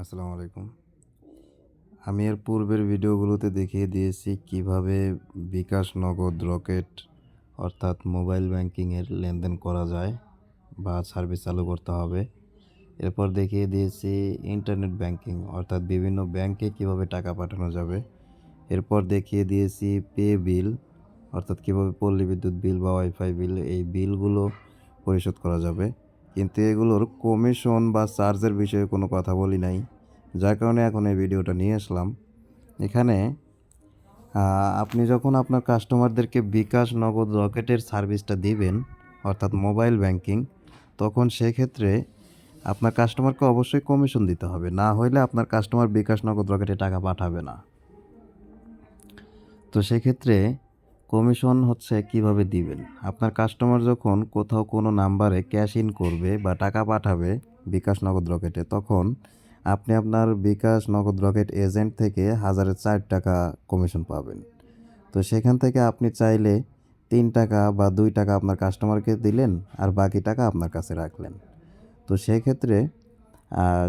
আসসালামু আলাইকুম। আমি এর পূর্বের ভিডিওগুলোতে দেখিয়ে দিয়েছি কীভাবে বিকাশ নগদ রকেট অর্থাৎ মোবাইল ব্যাংকিংয়ের লেনদেন করা যায় বা সার্ভিস চালু করতে হবে। এরপর দেখিয়ে দিয়েছি ইন্টারনেট ব্যাংকিং অর্থাৎ বিভিন্ন ব্যাংকে কীভাবে টাকা পাঠানো যাবে। এরপর দেখিয়ে দিয়েছি পে বিল অর্থাৎ কীভাবে পল্লী বিদ্যুৎ বিল বা ওয়াইফাই বিল এই বিলগুলো পরিশোধ করা যাবে। কিন্তু এগুলোর কমিশন বা চার্জের বিষয়ে কোনো কথা বলি নাই। যার কারণে এখন এই ভিডিওটা নিয়ে আসলাম। এখানে আপনি যখন আপনার কাস্টমারদেরকে বিকাশ নগদ রকেটের সার্ভিসটা দিবেন, অর্থাৎ মোবাইল ব্যাংকিং তখন সেক্ষেত্রে আপনার কাস্টমারকে অবশ্যই কমিশন দিতে হবে। না হলে আপনার কাস্টমার বিকাশ নগদ রকেটে টাকা পাঠাবে না। তো সেক্ষেত্রে কমিশন হচ্ছে কীভাবে দিবেন? আপনার কাস্টমার যখন কোথাও কোনো নাম্বারে ক্যাশ ইন করবে বা টাকা পাঠাবে বিকাশ নগদ রকেটে, তখন আপনি আপনার বিকাশ নগদ রকেট এজেন্ট থেকে হাজারে চার টাকা কমিশন পাবেন। তো সেখান থেকে আপনি চাইলে তিন টাকা বা দুই টাকা আপনার কাস্টমারকে দিলেন আর বাকি টাকা আপনার কাছে রাখলেন। তো সেক্ষেত্রে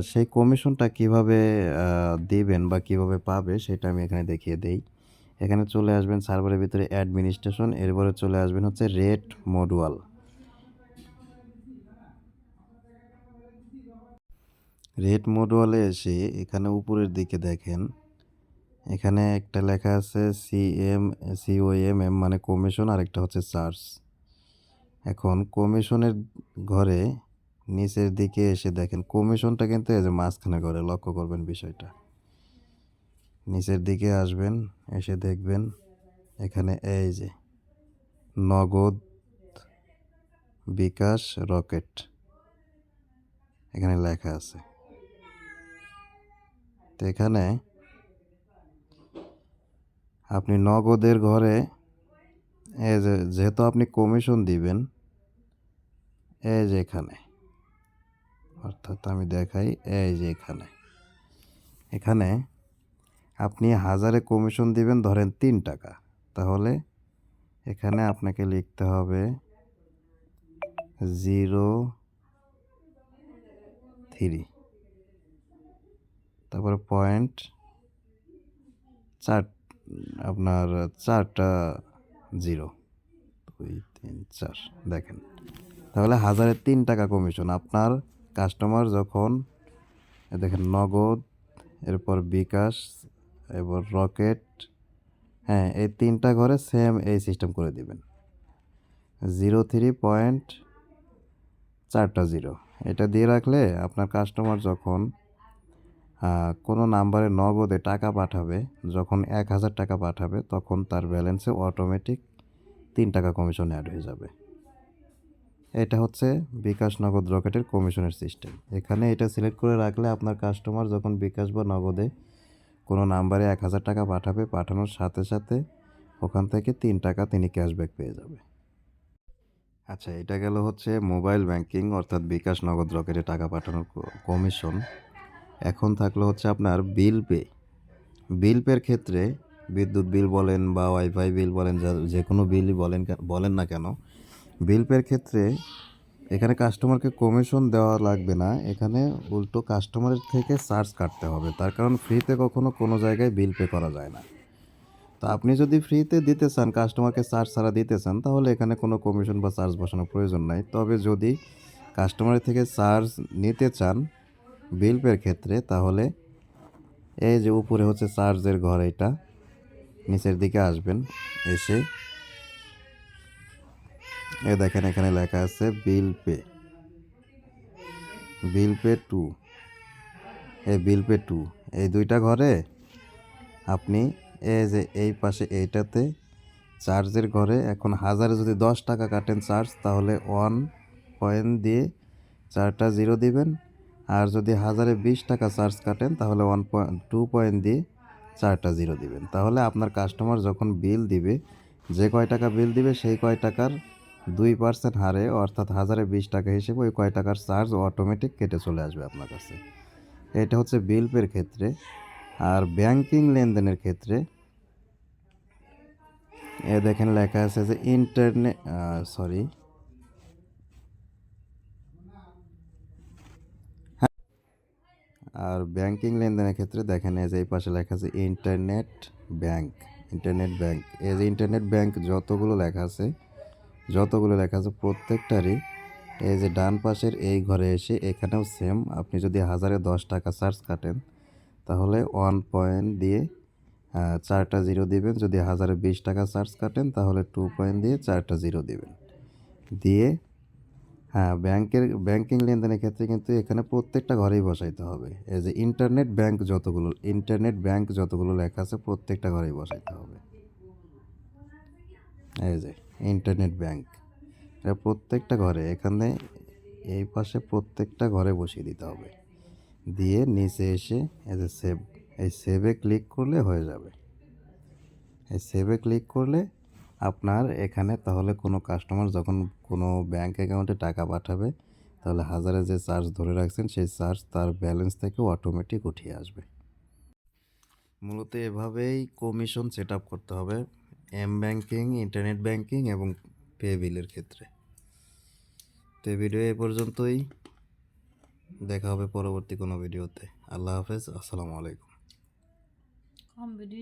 সেই কমিশনটা কীভাবে দিবেন বা কীভাবে পাবে সেটা আমি এখানে দেখিয়ে দেই। এখানে চলে আসবেন সার্ভারের ভিতরে অ্যাডমিনিস্ট্রেশন, এরপরে চলে আসবেন হচ্ছে রেট মডুয়াল। রেট মডুয়ালে এসে এখানে উপরের দিকে দেখেন, এখানে একটা লেখা আছে C M C O M, M মানে কমিশন আর একটা হচ্ছে চার্জ এখন কমিশনের ঘরে নিচের দিকে এসে দেখেন, কমিশনটা কিন্তু এই যে মাঝখানে ঘরে, লক্ষ্য করবেন বিষয়টা। নিচের দিকে আসবেন, এসে দেখবেন এখানে এই যে নগদ বিকাশ রকেট এখানে লেখা আছে। তো এখানে আপনি নগদের ঘরে যেহেতু আপনি কমিশন দিবেন, এই যে এখানে, অর্থাৎ আমি দেখাই এই যে এখানে। এখানে আপনি হাজারে কমিশন দিবেন, ধরেন তিন টাকা। তাহলে এখানে আপনাকে লিখতে হবে জিরো থ্রি তারপরে পয়েন্ট চার, আপনার চারটা জিরো দুই, তিন, চার, দেখেন। তাহলে হাজারে তিন টাকা কমিশন আপনার কাস্টমার যখন, দেখেন, নগদ, এরপর বিকাশ এরপর রকেট হ্যাঁ এই তিনটা ঘরে সেম এই সিস্টেম করে দিবেন। জিরো থ্রি পয়েন্ট চারটা জিরো এটা দিয়ে রাখলে আপনার কাস্টমার যখন কোনো নাম্বারে নগদে টাকা পাঠাবে, যখন এক হাজার টাকা পাঠাবে, তখন তার ব্যালেন্সে অটোমেটিক তিন টাকা কমিশন অ্যাড হয়ে যাবে। এটা হচ্ছে বিকাশ নগদ রকেটের কমিশনের সিস্টেম এখানে এটা সিলেক্ট করে রাখলে আপনার কাস্টমার যখন বিকাশ বা নগদে কোনো নাম্বারে এক হাজার টাকা পাঠাবে, পাঠানোর সাথে সাথে ওখান থেকে তিন টাকা তিনি ক্যাশব্যাক পেয়ে যাবে। আচ্ছা এটা গেল হচ্ছে মোবাইল ব্যাংকিং, অর্থাৎ বিকাশ নগদ রকেটে টাকা পাঠানোর কমিশন। এখন থাকল হচ্ছে আপনার বিল পে। বিল পের ক্ষেত্রে বিদ্যুৎ বিল বলেন বা ওয়াইফাই বিল বলেন, যা কোনো বিলই বলেন বলেন না কেন, বিল পের ক্ষেত্রে এখানে কাস্টমারকে কমিশন দেওয়া লাগবে না। এখানে উল্টো কাস্টমারের থেকে চার্জ কাটতে হবে। তার কারণ ফ্রিতে কখনো কোনো জায়গায় বিল পে করা যায় না। তো আপনি যদি ফ্রিতে দিতে চান কাস্টমারকে চার্জ ছাড়া দিতে চান, তাহলে এখানে কোনো কমিশন বা চার্জ বসানোর প্রয়োজন নাই। তবে যদি কাস্টমারের থেকে চার্জ নিতে চান বিল পের ক্ষেত্রে, তাহলে এই যে উপরে হচ্ছে চার্জের ঘর এটা, নিচের দিকে আসবেন, এসে এ দেখেন, এখানে লেখা আছে bill pay. Bill pay two. এই বিল পে টু। এই দুইটা ঘরে আপনি এই যে এই পাশে এইটাতে চার্জের ঘরে এখন হাজারে যদি দশ টাকা কাটেন চার্জ, তাহলে ওয়ান পয়েন্ট দিয়ে চারটা জিরো দিবেন। আর যদি হাজারে বিশ টাকা চার্জ কাটেন, তাহলে ওয়ান পয়েন্ট, টু পয়েন্ট দিয়ে চারটা জিরো দিবেন। তাহলে আপনার কাস্টমার যখন বিল দিবে, যে কয় টাকা বিল দিবে, সেই কয় টাকার দুই পার্সেন্ট হারে, অর্থাৎ হাজারে বিশ টাকা হিসেবে ওই কয় টাকার চার্জ অটোমেটিক কেটে চলে আসবে আপনার কাছে। এটা হচ্ছে বিল পের ক্ষেত্রে। আর ব্যাংকিং লেনদেনের ক্ষেত্রে, এ দেখেন লেখা আছে যে ইন্টারনেট সরি আর ব্যাংকিং লেনদেনের ক্ষেত্রে দেখেন এই যে এই পাশে লেখা আছে ইন্টারনেট ব্যাংক ইন্টারনেট ব্যাংক এই যে ইন্টারনেট ব্যাংক যতগুলো লেখা আছে যতগুলো লেখা আছে প্রত্যেকটারই এই যে ডান পাশের এই ঘরে এসে এখানেও সেম আপনি যদি হাজারে দশ টাকা চার্জ কাটেন, তাহলে ওয়ান পয়েন্ট দিয়ে চারটা জিরো দিবেন। যদি হাজারে বিশ টাকা চার্জ কাটেন, তাহলে টু পয়েন্ট দিয়ে চারটা জিরো দিবেন। দিয়ে হ্যাঁ ব্যাংকের ব্যাংকিং লেনদেনের ক্ষেত্রে কিন্তু এখানে প্রত্যেকটা ঘরেই বসাইতে হবে। এই যে ইন্টারনেট ব্যাংক যতগুলো ইন্টারনেট ব্যাংক যতগুলো লেখা আছে প্রত্যেকটা ঘরেই বসাইতে হবে। এই যে। Internet bank. এটা প্রত্যেকটা ঘরে, এখানে এই পাশে প্রত্যেকটা ঘরে বসিয়ে দিতে হবে। দিয়ে নিচে এসে এই যে সেভ এই সেভে ক্লিক করলে হয়ে যাবে। এই সেভে ক্লিক করলে আপনার এখানে তাহলে কোনো কাস্টমার যখন কোনো ব্যাংক অ্যাকাউন্টে টাকা পাঠাবে, তাহলে হাজারে যে চার্জ ধরে রাখছেন, সেই চার্জ তার ব্যালেন্স থেকে অটোমেটিক উঠিয়ে আসবে। মূলত এভাবেই কমিশন সেট করতে হবে। এম ব্যাংকিং ইন্টারনেট ব্যাংকিং এবং পে বিলের ক্ষেত্রে। তো এই ভিডিও এ পর্যন্তই। দেখা হবে পরবর্তী কোনো ভিডিওতে আল্লাহ হাফেজ, আসসালামু আলাইকুম।